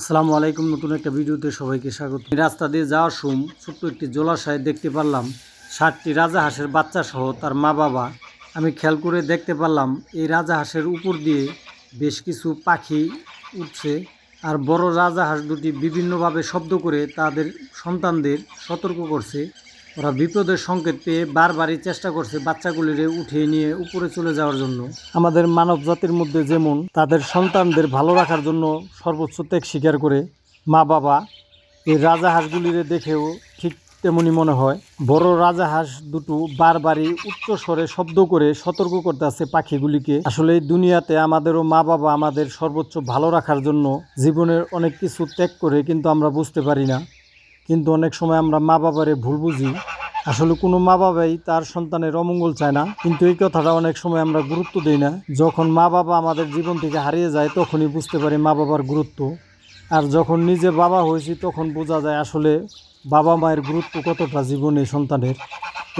আসসালামু আলাইকুম, নতুন একটা ভিডিওতে সবাইকে স্বাগত। রাস্তা দিয়ে যাওয়ার সময় ছোট্ট একটি জলাশয়ে দেখতে পারলাম। ষাটটি রাজাহাঁসের বাচ্চা সহ তার মা বাবা। আমি খেয়াল করে দেখতে পারলাম, এই রাজা হাঁসের উপর দিয়ে বেশ কিছু পাখি উঠছে আর বড় রাজা হাঁস দুটি বিভিন্নভাবে শব্দ করে তাদের সন্তানদের সতর্ক করছে। ওরা বিপদের সংকেত পেয়ে বারবারই চেষ্টা করছে বাচ্চাগুলিরে উঠিয়ে নিয়ে উপরে চলে যাওয়ার জন্য। আমাদের মানব জাতির মধ্যে যেমন তাদের সন্তানদের ভালো রাখার জন্য সর্বোচ্চ ত্যাগ স্বীকার করে, মা বাবা এই রাজাহাঁসগুলিরে দেখেও ঠিক তেমনই মনে হয়। বড় রাজাহাঁস দুটো বারবারই উচ্চ স্বরে শব্দ করে সতর্ক করতে আছে পাখিগুলিকে। আসলে দুনিয়াতে আমাদেরও মা বাবা আমাদের সর্বোচ্চ ভালো রাখার জন্য জীবনের অনেক কিছু ত্যাগ করে কিন্তু আমরা বুঝতে পারি না। কিন্তু অনেক সময় আমরা মা বাবারে ভুল বুঝি। আসলে কোনো মা বাবাই তার সন্তানের অমঙ্গল চায় না, কিন্তু এই কথাটা অনেক সময় আমরা গুরুত্ব দিই না। যখন মা বাবা আমাদের জীবন থেকে হারিয়ে যায়, তখনই বুঝতে পারি মা বাবার গুরুত্ব। আর যখন নিজে বাবা হয়েছি, তখন বোঝা যায় আসলে বাবা মায়ের গুরুত্ব কতটা জীবনে সন্তানের।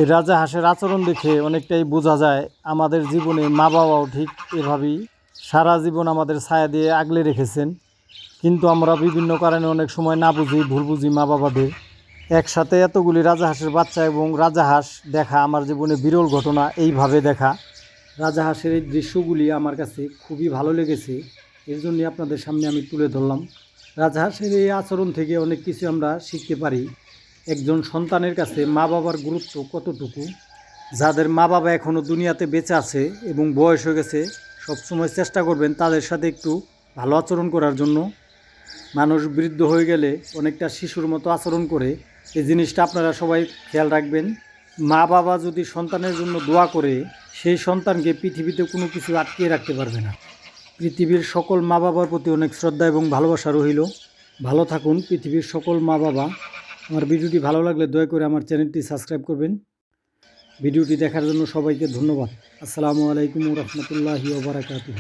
এই রাজা হাঁসের আচরণ দেখে অনেকটাই বোঝা যায়, আমাদের জীবনে মা বাবাও ঠিক এভাবেই সারা জীবন আমাদের ছায়া দিয়ে আগলে রেখেছেন। কিন্তু আমরা বিভিন্ন কারণে অনেক সময় না বুঝি, ভুল বুঝি মা বাবাদের। একসাথে এতগুলি রাজাহাঁসের বাচ্চা এবং রাজাহাঁস দেখা আমার জীবনে বিরল ঘটনা, এইভাবে দেখা। রাজাহাঁসের এই দৃশ্যগুলি আমার কাছে খুবই ভালো লেগেছে, এর জন্যই আপনাদের সামনে আমি তুলে ধরলাম। রাজাহাঁসের এই আচরণ থেকে অনেক কিছু আমরা শিখতে পারি। একজন সন্তানের কাছে মা বাবার গুরুত্ব কতটুকু? যাদের মা বাবা এখনও দুনিয়াতে বেঁচে আছে এবং বয়স হয়ে গেছে, সবসময় চেষ্টা করবেন তাদের সাথে একটু ভালো আচরণ করার জন্য। মানুষ বৃদ্ধ হয়ে গেলে অনেকটা শিশুর মতো আচরণ করে এই জিনিসটা আপনারা সবাই খেয়াল রাখবেন। মা বাবা যদি সন্তানের জন্য দোয়া করে, সেই সন্তানকে পৃথিবীতে কোনো কিছু আটকিয়ে রাখতে পারবে না। পৃথিবীর সকল মা বাবার প্রতি অনেক শ্রদ্ধা এবং ভালোবাসা রহিল ভালো থাকুন, পৃথিবীর সকল মা বাবা। আমার ভিডিওটি ভালো লাগলে দয়া করে আমার চ্যানেলটি সাবস্ক্রাইব করবেন। ভিডিওটি দেখার জন্য সবাইকে ধন্যবাদ। আসসালামু আলাইকুম রহমতুল্লাহি ওবরাকাতুহ